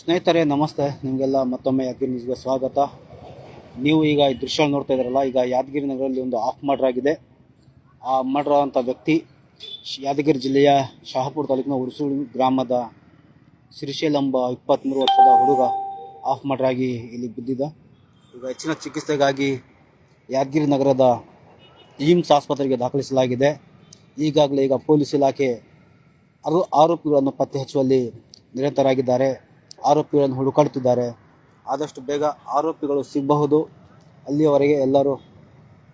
ಸ್ನೇಹಿತರೆ, ನಮಸ್ತೆ. ನಿಮಗೆಲ್ಲ ಮತ್ತೊಮ್ಮೆ ಯಾದಗಿರಿ ನ್ಯೂಸ್ಗೆ ಸ್ವಾಗತ. ನೀವು ಈಗ ಈ ದೃಶ್ಯ ನೋಡ್ತಾ ಇದ್ದೀರಲ್ಲ, ಈಗ ಯಾದಗಿರಿ ನಗರದಲ್ಲಿ ಒಂದು ಆಫ್ ಮರ್ಡರ್ ಆಗಿದೆ. ಆ ಮರ್ಡರ್ ಆದಂಥ ವ್ಯಕ್ತಿ ಯಾದಗಿರಿ ಜಿಲ್ಲೆಯ ಶಹಾಪುರ ತಾಲೂಕಿನ ಉರ್ಸೂಳು ಗ್ರಾಮದ ಶ್ರೀಶೈಲಂಬ ಇಪ್ಪತ್ತ್ಮೂರು ವರ್ಷದ ಹುಡುಗ ಆಫ್ ಮರ್ಡರ್ ಆಗಿ ಇಲ್ಲಿ ಬಿದ್ದಿದ್ದ. ಈಗ ಹೆಚ್ಚಿನ ಚಿಕಿತ್ಸೆಗಾಗಿ ಯಾದಗಿರಿ ನಗರದ ಏಮ್ಸ್ ಆಸ್ಪತ್ರೆಗೆ ದಾಖಲಿಸಲಾಗಿದೆ. ಈಗಾಗಲೇ ಈಗ ಪೊಲೀಸ್ ಇಲಾಖೆ ಆರೋಪಿಗಳನ್ನು ಪತ್ತೆ ಹಚ್ಚುವಲ್ಲಿ ನಿರತರಾಗಿದ್ದಾರೆ. ಆರೋಪಿಗಳನ್ನು ಹುಡುಕಾಡುತ್ತಿದ್ದಾರೆ. ಆದಷ್ಟು ಬೇಗ ಆರೋಪಿಗಳು ಸಿಗಬಹುದು. ಅಲ್ಲಿಯವರೆಗೆ ಎಲ್ಲರೂ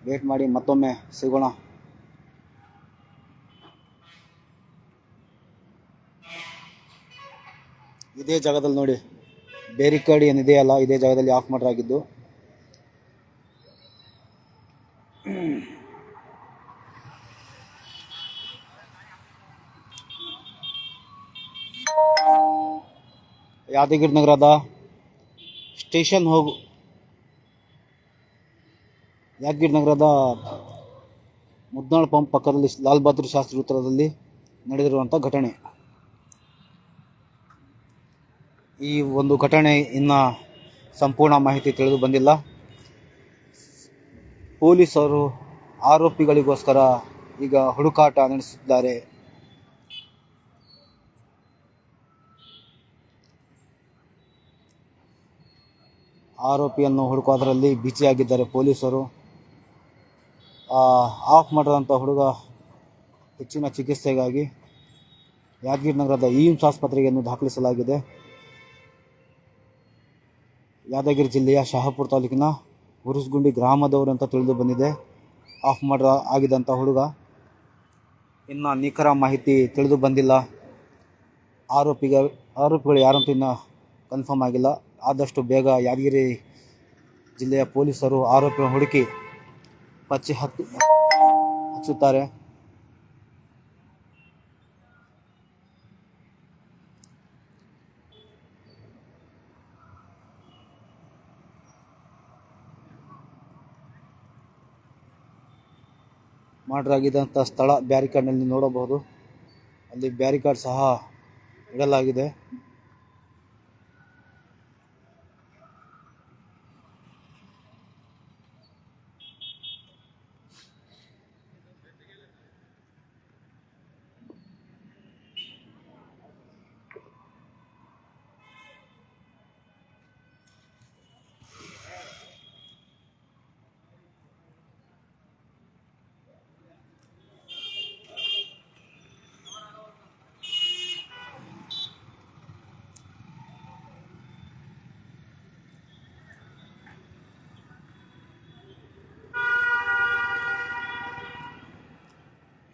ವೇಟ್ ಮಾಡಿ ಮತ್ತೊಮ್ಮೆ ಸಿಗೋಣ. ಇದೇ ಜಾಗದಲ್ಲಿ ನೋಡಿ ಬೇರಿಕೇಡ್ ಏನಿದೆಯಲ್ಲ, ಇದೇ ಜಾಗದಲ್ಲಿ ಆಫ್ ಮಾಡಲಾಗಿದ್ದು ಯಾದಗಿರಿ ನಗರದ ಸ್ಟೇಷನ್ ಹೋಗು. ಯಾದಗಿರಿ ನಗರದ ಮುದ್ನಾಳ್ ಪಂಪ್ ಪಕ್ಕದಲ್ಲಿ ಲಾಲ್ ಬಹದ್ದೂರ್ ಶಾಸ್ತ್ರಿ ಉತ್ತರದಲ್ಲಿ ನಡೆದಿರುವಂಥ ಘಟನೆ. ಈ ಒಂದು ಘಟನೆ ಇನ್ನ ಸಂಪೂರ್ಣ ಮಾಹಿತಿ ತಿಳಿದು ಬಂದಿಲ್ಲ. ಪೊಲೀಸರು ಆರೋಪಿಗಳಿಗೋಸ್ಕರ ಈಗ ಹುಡುಕಾಟ ನಡೆಸುತ್ತಿದ್ದಾರೆ. ಆರೋಪಿಯನ್ನು ಹುಡುಕೋದ್ರಲ್ಲಿ ಬ್ಯುಸಿಯಾಗಿದ್ದಾರೆ ಪೊಲೀಸರು. ಆಫ್ ಮಾಡಿದಂಥ ಹುಡುಗ ಹೆಚ್ಚಿನ ಚಿಕಿತ್ಸೆಗಾಗಿ ಯಾದಗಿರಿ ನಗರದ ಏಮ್ಸ್ ಆಸ್ಪತ್ರೆಯನ್ನು ದಾಖಲಿಸಲಾಗಿದೆ. ಯಾದಗಿರಿ ಜಿಲ್ಲೆಯ ಶಹಾಪುರ ತಾಲೂಕಿನ ಉರುಸ್ಗುಂಡಿ ಗ್ರಾಮದವರು ಅಂತ ತಿಳಿದು ಬಂದಿದೆ. ಆಫ್ ಮರ್ಡರ್ ಆಗಿದ್ದಂಥ ಹುಡುಗ. ಇನ್ನು ನಿಖರ ಮಾಹಿತಿ ತಿಳಿದು ಬಂದಿಲ್ಲ. ಆರೋಪಿಗ, ಆರೋಪಿಗಳು ಯಾರಂತೂ ಇನ್ನು ಕನ್ಫರ್ಮ್ ಆಗಿಲ್ಲ. ಆದಷ್ಟು ಬೇಗ ಯಾದಗಿರಿ ಜಿಲ್ಲೆಯ ಪೊಲೀಸರು ಆರೋಪಿ ಹುಡುಕಿ ಪಚ್ಚಿ ಹತ್ತು ಹಚ್ಚುತ್ತಾರೆ. ಮಾಡಲಾಗಿದ್ದಂಥ ಸ್ಥಳ ಬ್ಯಾರಿಕಾಡ್ನಲ್ಲಿ ನೋಡಬಹುದು. ಅಲ್ಲಿ ಬ್ಯಾರಿಕಾಡ್ ಸಹ ಇಡಲಾಗಿದೆ.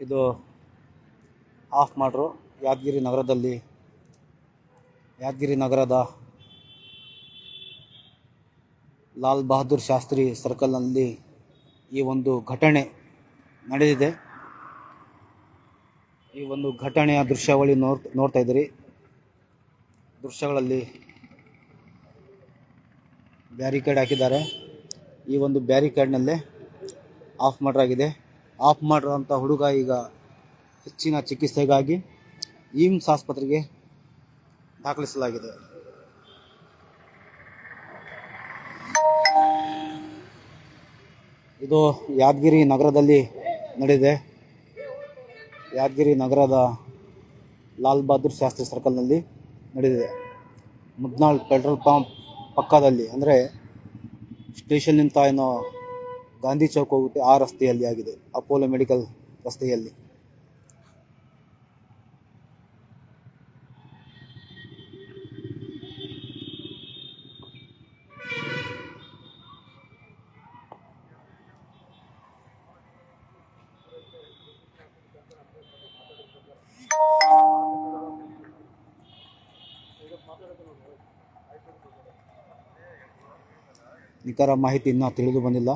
ಇದು ಆಫ್ ಮಾಡ್ರು. ಯಾದಗಿರಿ ನಗರದಲ್ಲಿ, ಯಾದಗಿರಿ ನಗರದ ಲಾಲ್ ಬಹದ್ದೂರ್ ಶಾಸ್ತ್ರಿ ಸರ್ಕಲ್ನಲ್ಲಿ ಈ ಒಂದು ಘಟನೆ ನಡೆದಿದೆ. ಈ ಒಂದು ಘಟನೆಯ ದೃಶ್ಯಾವಳಿ ನೋಡ್, ನೋಡ್ತಾ ಇದ್ದೀರಿ. ದೃಶ್ಯಗಳಲ್ಲಿ ಬ್ಯಾರಿಕೇಡ್ ಹಾಕಿದ್ದಾರೆ. ಈ ಒಂದು ಬ್ಯಾರಿಕೇಡ್ನಲ್ಲೇ ಆಫ್ ಮಾಡ್ರಾಗಿದೆ. ಆಫ್ ಮಾಡಿರೋಂಥ ಹುಡುಗ ಈಗ ಹೆಚ್ಚಿನ ಚಿಕಿತ್ಸೆಗಾಗಿ ಏಮ್ಸ್ ಆಸ್ಪತ್ರೆಗೆ ದಾಖಲಿಸಲಾಗಿದೆ. ಇದು ಯಾದಗಿರಿ ನಗರದಲ್ಲಿ ನಡೆದಿದೆ. ಯಾದಗಿರಿ ನಗರದ ಲಾಲ್ ಬಹದ್ದೂರ್ ಶಾಸ್ತ್ರಿ ಸರ್ಕಲ್ನಲ್ಲಿ ನಡೆದಿದೆ. ಮುದ್ನಾಳ್ ಪೆಟ್ರೋಲ್ ಪಂಪ್ ಪಕ್ಕದಲ್ಲಿ ಅಂದರೆ ಸ್ಟೇಷನ್ನಿಂದ ಏನೋ ಗಾಂಧಿ ಚೌಕ್ ಹೋಗುತ್ತೆ ಆ ರಸ್ತೆಯಲ್ಲಿ ಆಗಿದೆ ಅಪೋಲೋ ಮೆಡಿಕಲ್ ರಸ್ತೆಯಲ್ಲಿ. ನಿಖರ ಮಾಹಿತಿ ಇನ್ನೂ ತಿಳಿದು ಬಂದಿಲ್ಲ.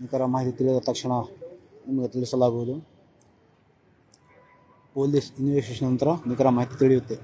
ನಿಖರ ಮಾಹಿತಿ ತಿಳಿದ ತಕ್ಷಣ ನಿಮಗೆ ತಿಳಿಸಲಾಗುವುದು. ಪೊಲೀಸ್ ಇನ್ವೆಸ್ಟಿಗೇಷನ್ ನಂತರ ನಿಖರ ಮಾಹಿತಿ ತಿಳಿಯುತ್ತೆ.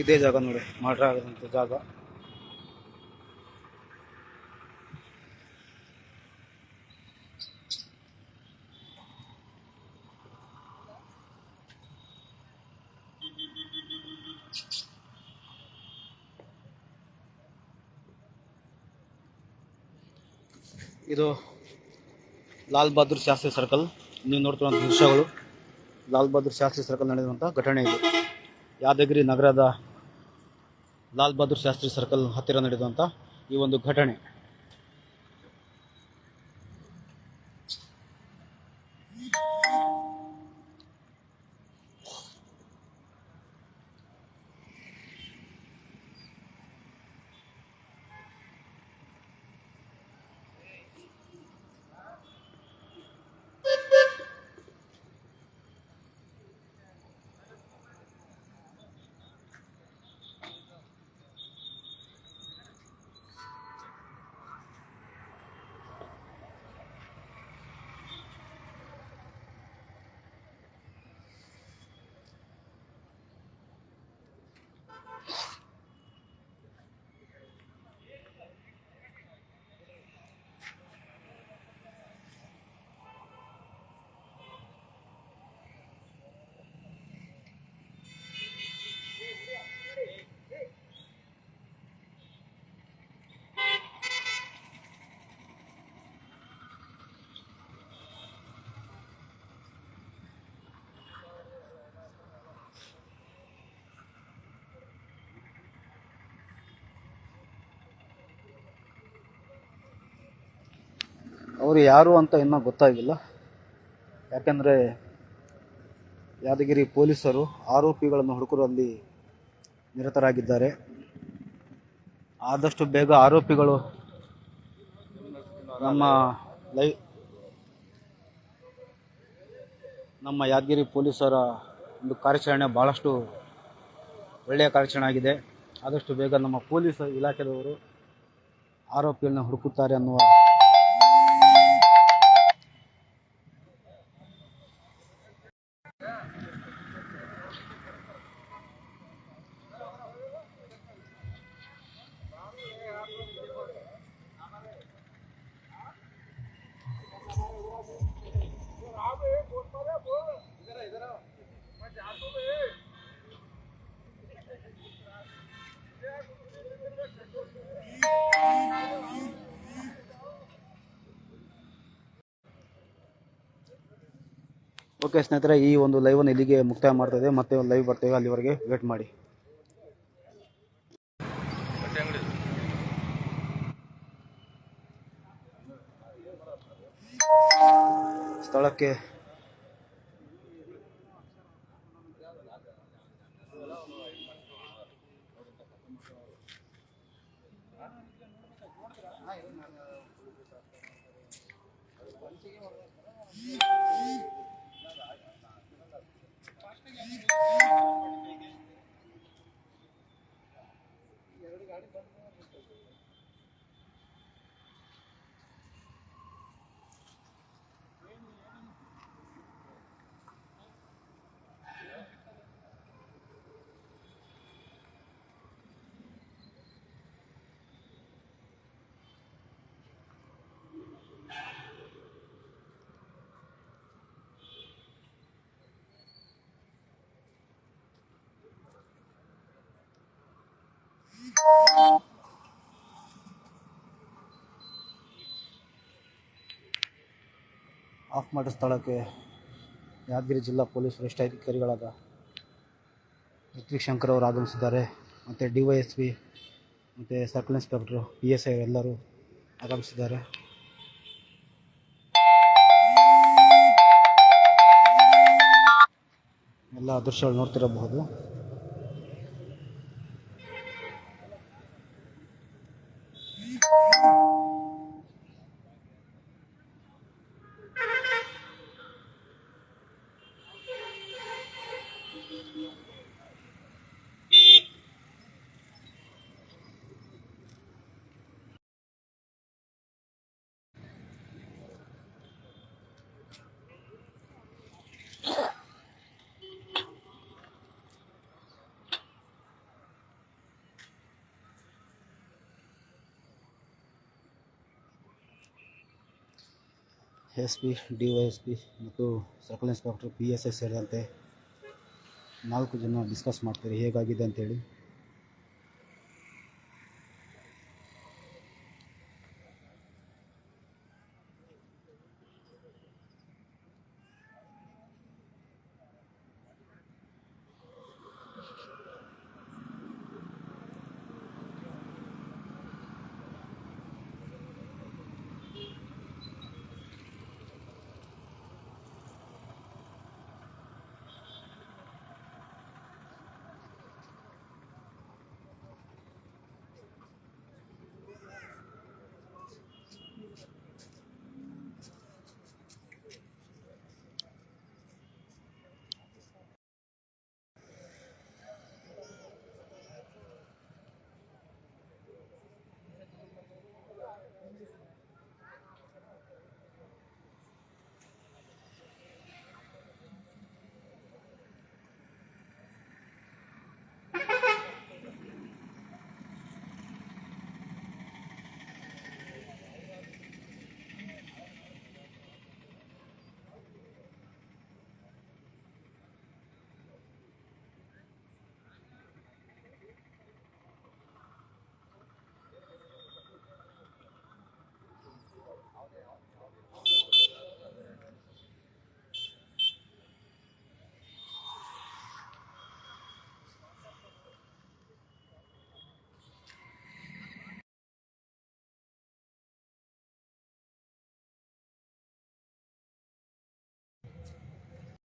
ಇದೇ ಜಾಗ ನೋಡಿ ಮರ್ಡರ್ ಆದಂಥ ಜಾಗ. ಇದು ಲಾಲ್ ಬಹದ್ದೂರ್ ಶಾಸ್ತ್ರಿ ಸರ್ಕಲ್. ನೀವು ನೋಡ್ತಿರೋ ದೃಶ್ಯಗಳು. ಲಾಲ್ ಬಹದ್ದೂರ್ ಶಾಸ್ತ್ರಿ ಸರ್ಕಲ್ ನಡೆದಿರುವಂಥ ಘಟನೆ ಇದು. ಯಾದಗಿರಿ ನಗರದ ಲಾಲ್ ಬಹದ್ದೂರ್ ಶಾಸ್ತ್ರಿ ಸರ್ಕಲ್ ಹತ್ತಿರ ನಡೆದಂಥ ಈ ಒಂದು ಘಟನೆ. ಅವರು ಯಾರು ಅಂತ ಇನ್ನೂ ಗೊತ್ತಾಗಿಲ್ಲ. ಯಾಕೆಂದರೆ ಯಾದಗಿರಿ ಪೊಲೀಸರು ಆರೋಪಿಗಳನ್ನು ಹುಡುಕುವಲ್ಲಿ ನಿರತರಾಗಿದ್ದಾರೆ. ಆದಷ್ಟು ಬೇಗ ಆರೋಪಿಗಳು ನಮ್ಮ ಲೈ ನಮ್ಮ ಯಾದಗಿರಿ ಪೊಲೀಸರ ಒಂದು ಕಾರ್ಯಾಚರಣೆ ಭಾಳಷ್ಟು ಒಳ್ಳೆಯ ಕಾರ್ಯಾಚರಣೆ ಆಗಿದೆ. ಆದಷ್ಟು ಬೇಗ ನಮ್ಮ ಪೊಲೀಸ್ ಇಲಾಖೆಯವರು ಆರೋಪಿಗಳನ್ನ ಹುಡುಕುತ್ತಾರೆ ಅನ್ನುವ ಓಕೆ ಸ್ನೇಹಿತರೆ, ಈ ಒಂದು ಲೈವನ್ನು ಇಲ್ಲಿಗೆ ಮುಕ್ತಾಯ ಮಾಡ್ತದೆ ಮತ್ತೆ ಒಂದು ಲೈವ್ ಬರ್ತೇವೆ ಅಲ್ಲಿವರೆಗೆ ವೇಟ್ ಮಾಡಿ. ಸ್ಥಳಕ್ಕೆ ಆಫ್ ಮಾಡಿದ ಸ್ಥಳಕ್ಕೆ ಯಾದಗಿರಿ ಜಿಲ್ಲಾ ಪೊಲೀಸ್ ವರಿಷ್ಠಾಧಿಕಾರಿಗಳಾದ ಋತ್ವಿಕ್ ಶಂಕರ್ ಅವರು ಆಗಮಿಸಿದ್ದಾರೆ. ಮತ್ತು ಡಿ ವೈ ಎಸ್ ಪಿ, ಮತ್ತು circle inspector, P S I ಎಲ್ಲರೂ ಆಗಮಿಸಿದ್ದಾರೆ. ಎಲ್ಲ ದೃಶ್ಯಗಳು ನೋಡ್ತಿರಬಹುದು. S P, D Y S P ಮತ್ತು circle inspector P S I ಸೇರಿದಂತೆ ನಾಲ್ಕು ಜನ ಡಿಸ್ಕಸ್ ಮಾಡ್ತಾರೆ ಹೇಗಾಗಿದೆ ಅಂತೇಳಿ.